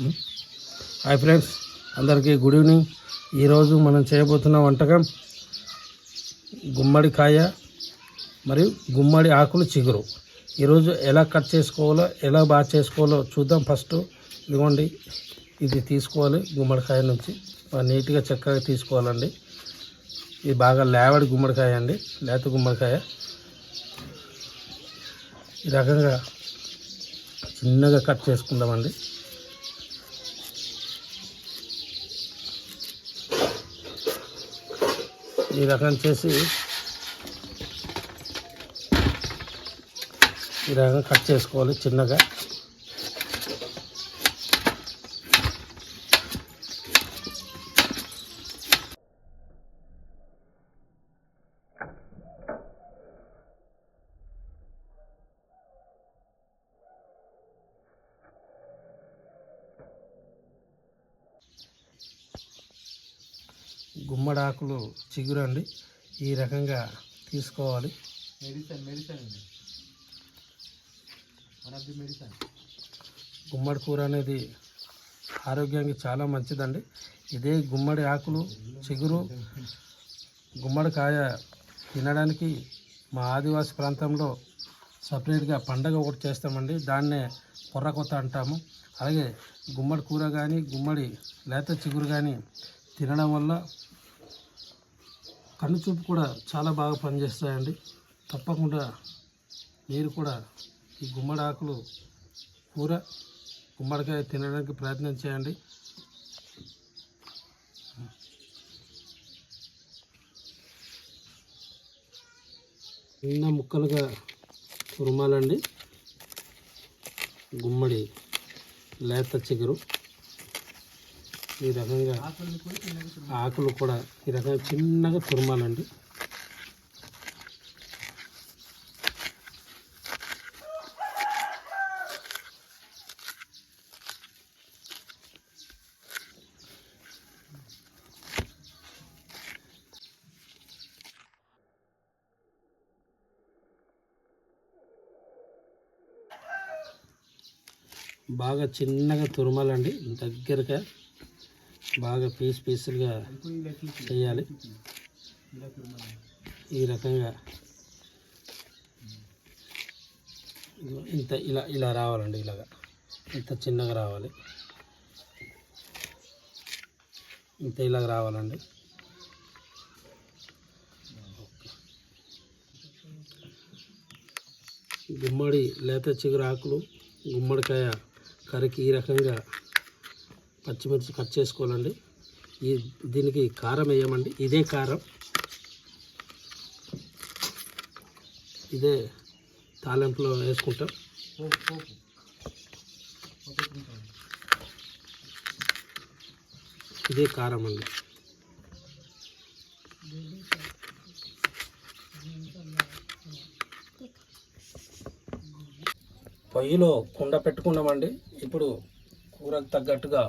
Hmm? Hi friends అందరికీ good evening ఈరోజు మనం చేయబోతున్న వంటకం గుమ్మడికాయ మరియు గుమ్మడి ఆకులు చిగురు. ఈరోజు ఎలా కట్ చేసుకోవాలో ఎలా బాగా చేసుకోవాలో చూద్దాం. ఫస్ట్ ఇదిగోండి ఇది తీసుకోవాలి గుమ్మడికాయ నుంచి. బాగా నీట్గా చక్కగా తీసుకోవాలండి. ఇది బాగా లేవడి గుమ్మడికాయ అండి లేత గుమ్మడికాయ. ఈ రకంగా చిన్నగా కట్ చేసుకుందామండి. ఈ రకం చేసి ఈ రకంగా కట్ చేసుకోవాలి చిన్నగా. గుమ్మడి ఆకులు చిగురండి. ఈ రకంగా తీసుకోవాలి. మెడిసిన్ మెడిసిన్ అండి. One of the medicine. గుమ్మడి కూర అనేది ఆరోగ్యానికి చాలా మంచిదండి. ఇదే గుమ్మడి ఆకులు చిగురు గుమ్మడికాయ తినడానికి మా ఆదివాసి ప్రాంతంలో సపరేట్గా పండగ ఒకటి చేస్తామండి. దాన్నే కొర్రకొత్త అంటాము. అలాగే గుమ్మడి కూర కానీ గుమ్మడి లేత చిగురు కానీ తినడం వల్ల కన్ను చూపు కూడా చాలా బాగా పనిచేస్తాయండి. తప్పకుండా మీరు కూడా ఈ గుమ్మడి ఆకులు కూర గుమ్మడికాయ తినడానికి ప్రయత్నం చేయండి. చిన్న ముక్కలుగా రుమాలండి గుమ్మడి లేత చిగురు. ఈ రకంగా ఆకులు కూడా ఈ రకంగా చిన్నగా తురుమాలండి. బాగా చిన్నగా తురుమాలండి. దగ్గరగా బాగా పీస్ పీసులుగా చేయాలి. ఈ రకంగా. ఇంత ఇలా ఇలా రావాలండి ఇలాగా. ఇంత చిన్నగా రావాలి. ఇంత ఇలాగ రావాలండి. గుమ్మడి లేత చిగురు ఆకులు గుమ్మడికాయ కరికి ఈ రకంగా పచ్చిమిర్చి కట్ చేసుకోవాలండి. ఈ దీనికి కారం వేయమండి. ఇదే కారం. ఇదే తాలింపులో వేసుకుంటాం. ఇదే కారం అండి. పొయ్యిలో కుండ పెట్టుకున్నామండి. ఇప్పుడు కూరకు తగ్గట్టుగా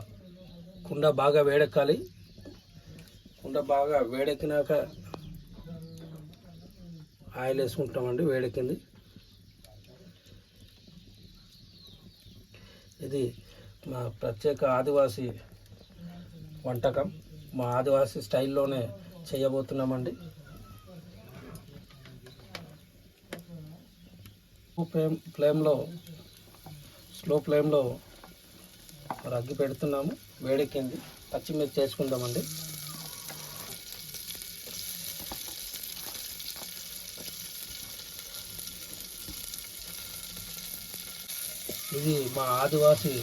కుండ బాగా వేడెక్కాలి. కుండ బాగా వేడెక్కినాక ఆయిల్ వేసుకుంటామండి వేడెక్కింది. ఇది మా ప్రత్యేక ఆదివాసీ వంటకం. మా ఆదివాసీ స్టైల్లోనే చేయబోతున్నామండి. ఫ్లేమ్ ఫ్లేమ్లో స్లో ఫ్లేమ్లో రగ్గి పెడుతున్నాము. వేడెక్కింది. పచ్చిమిర్చి చేసుకుందామండి ఇది మా ఆదివాసి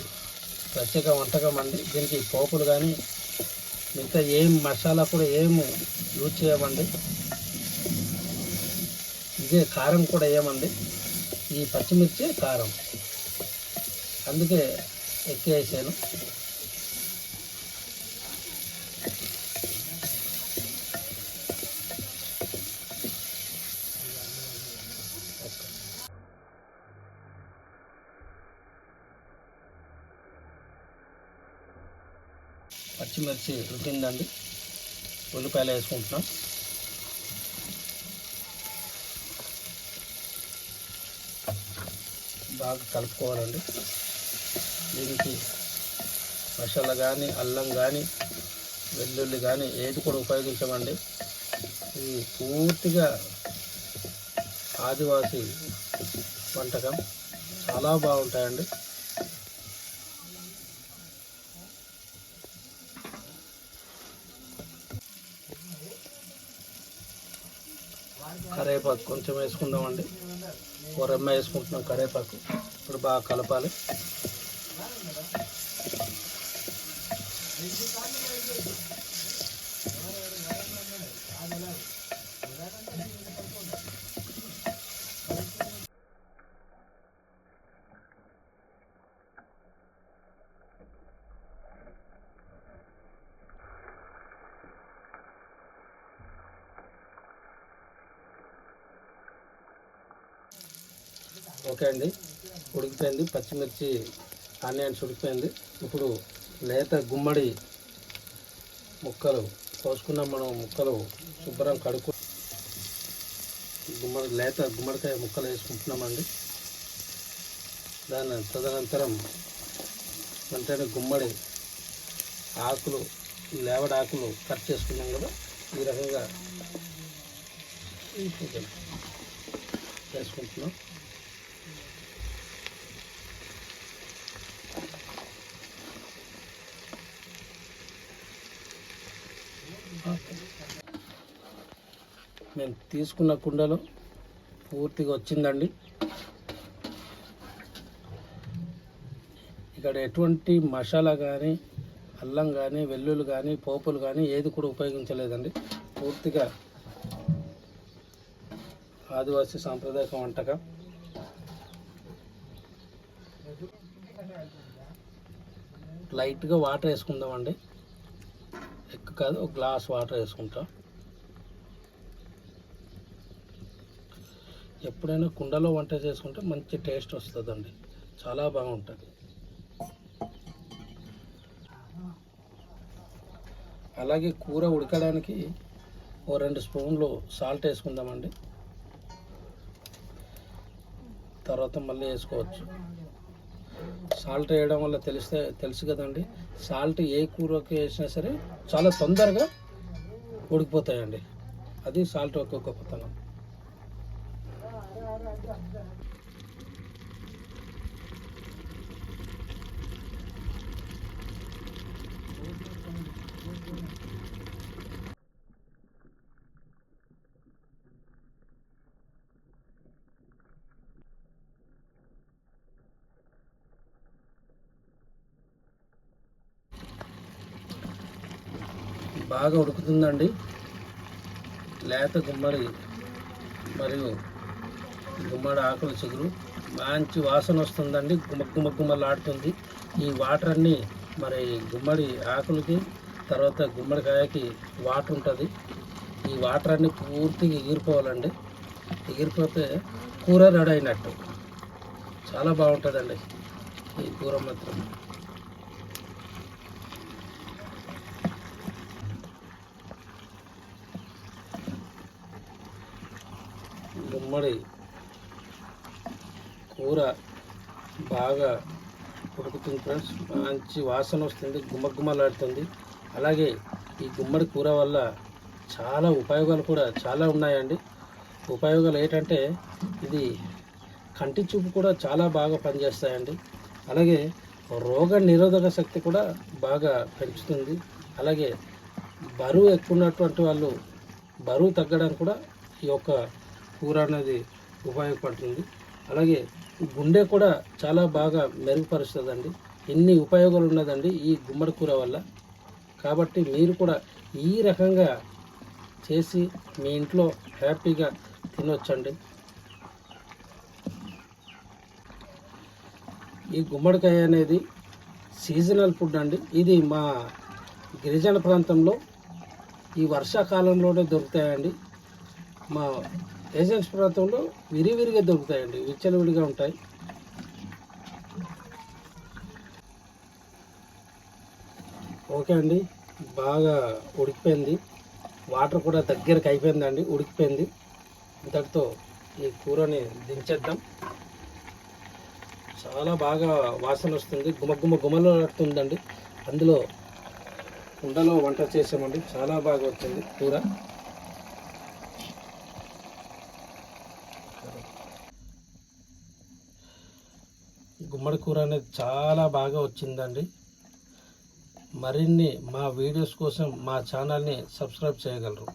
ప్రత్యేక వంటకం అండి. దీనికి పోపులు కానీ మిగతా ఏం మసాలా కూడా ఏం యూజ్ చేయమండి. ఇదే కారం కూడా ఏమండి ఈ పచ్చిమిర్చి కారం. అందుకే ఎక్కేసాను పచ్చిమిర్చి ఉడికిందండి. ఉల్లిపాయలు వేసుకుంటున్నాం. బాగా కలుపుకోవాలండి. దీనికి మసాలా కానీ అల్లం కానీ వెల్లుల్లి కానీ ఏది కూడా ఉపయోగించమండి. ఇది పూర్తిగా ఆదివాసి వంటకం చాలా బాగుంటాయండి. కరేపాకు కొంచెం వేసుకుందామండి. కూరమ్మ వేసుకుంటున్నాం కరేపాకు. ఇప్పుడు బాగా కలపాలి. ఓకే అండి. ఉడికిపోయింది. పచ్చిమిర్చి ఆనియన్స్ ఉడికిపోయింది. ఇప్పుడు లేత గుమ్మడి ముక్కలు కోసుకున్న మనం ముక్కలు శుభ్రం కడుక్కు గుమ్మడి లేత గుమ్మడికాయ ముక్కలు వేసుకుంటున్నామండి. దాని తదనంతరం అంటే గుమ్మడి ఆకులు లేవడ ఆకులు కట్ చేసుకున్నాం కదా ఈ రకంగా వేసుకుంటున్నాం. నేను తీసుకున్న కుండలో పూర్తిగా వచ్చిందండి. ఇక్కడ ఎటువంటి మసాలా కానీ అల్లం కానీ వెల్లుల్లి కానీ పోపులు కానీ ఏది కూడా ఉపయోగించలేదండి. పూర్తిగా ఆదివాసీ సాంప్రదాయక వంటకం. లైట్గా వాటర్ వేసుకుందామండి. కాదు ఒక గ్లాస్ వాటర్ వేసుకుంటాం. ఎప్పుడైనా కుండలో వంట చేసుకుంటే మంచి టేస్ట్ వస్తుందండి. చాలా బాగుంటుంది. అలాగే కూర ఉడకడానికి ఓ రెండు స్పూన్లు సాల్ట్ వేసుకుందామండి. తర్వాత మళ్ళీ వేసుకోవచ్చు. సాల్ట్ వేయడం వల్ల తెలిస్తే తెలుసు కదండి. సాల్ట్ ఏ కూరకి వేసినా సరే చాలా తొందరగా ఉడికిపోతాయండి. అది సాల్ట్ యొక్క గొప్పతనం బాగా ఉడుకుతుందండి. లేత గుమ్మడి మరియు గుమ్మడి ఆకుల చిగురు. మంచి వాసన వస్తుందండి. గుమ్మ గుమ్మలాడుతుంది. ఈ వాటర్ అన్నీ మరి గుమ్మడి ఆకులకి తర్వాత గుమ్మడికాయకి వాటర్ ఉంటుంది. ఈ వాటర్ అన్నీ పూర్తిగా ఎగిరిపోవాలండి. ఎగిరిపోతే కూర రెడీ అయినట్టు. చాలా బాగుంటుందండి ఈ కూర మాత్రం. గుమ్మడి కూర బాగా ఉడుకుతుంది ఫ్రెండ్స్. మంచి వాసన వస్తుంది గుమ్మ గుమ్మలాడుతుంది అలాగే ఈ గుమ్మడి కూర వల్ల చాలా ఉపయోగాలు కూడా చాలా ఉన్నాయండి. ఉపయోగాలు ఏంటంటే ఇది కంటి చూపు కూడా చాలా బాగా పనిచేస్తాయండి. అలాగే రోగ నిరోధక శక్తి కూడా బాగా పెంచుతుంది. అలాగే బరువు ఎక్కువ ఉన్నటువంటి వాళ్ళు బరువు తగ్గడానికి కూడా ఈ యొక్క కూర అనేది ఉపయోగపడుతుంది. అలాగే గుండె కూడా చాలా బాగా మెరుగుపరుస్తుందండి. ఎన్ని ఉపయోగాలు ఉన్నదండి ఈ గుమ్మడి కూర వల్ల. కాబట్టి మీరు కూడా ఈ రకంగా చేసి మీ ఇంట్లో హ్యాపీగా తినొచ్చండి. ఈ గుమ్మడికాయ అనేది సీజనల్ ఫుడ్ అండి. ఇది మా గిరిజన ప్రాంతంలో ఈ వర్షాకాలంలోనే దొరుకుతాయండి. మా ఏజెన్స్ ప్రాంతంలో విరివిరిగా దొరుకుతాయండి. విచ్చలవిడిగా ఉంటాయి. ఓకే అండి. బాగా ఉడికిపోయింది. వాటర్ కూడా దగ్గరకు అయిపోయిందండి. ఉడికిపోయింది. ఇంతటితో ఈ కూరని దించేద్దాం. చాలా బాగా వాసన వస్తుంది. గుమ గుమ గుమలాడుతుందండి. అందులో కుండలో వంట చేసామండి. చాలా బాగా వచ్చింది కూర. గుమ్మడి కూర అనేది చాలా బాగా వచ్చిందండి. మరిన్ని మా వీడియోస్ కోసం మా ఛానల్ని సబ్స్క్రైబ్ చేయగలరు.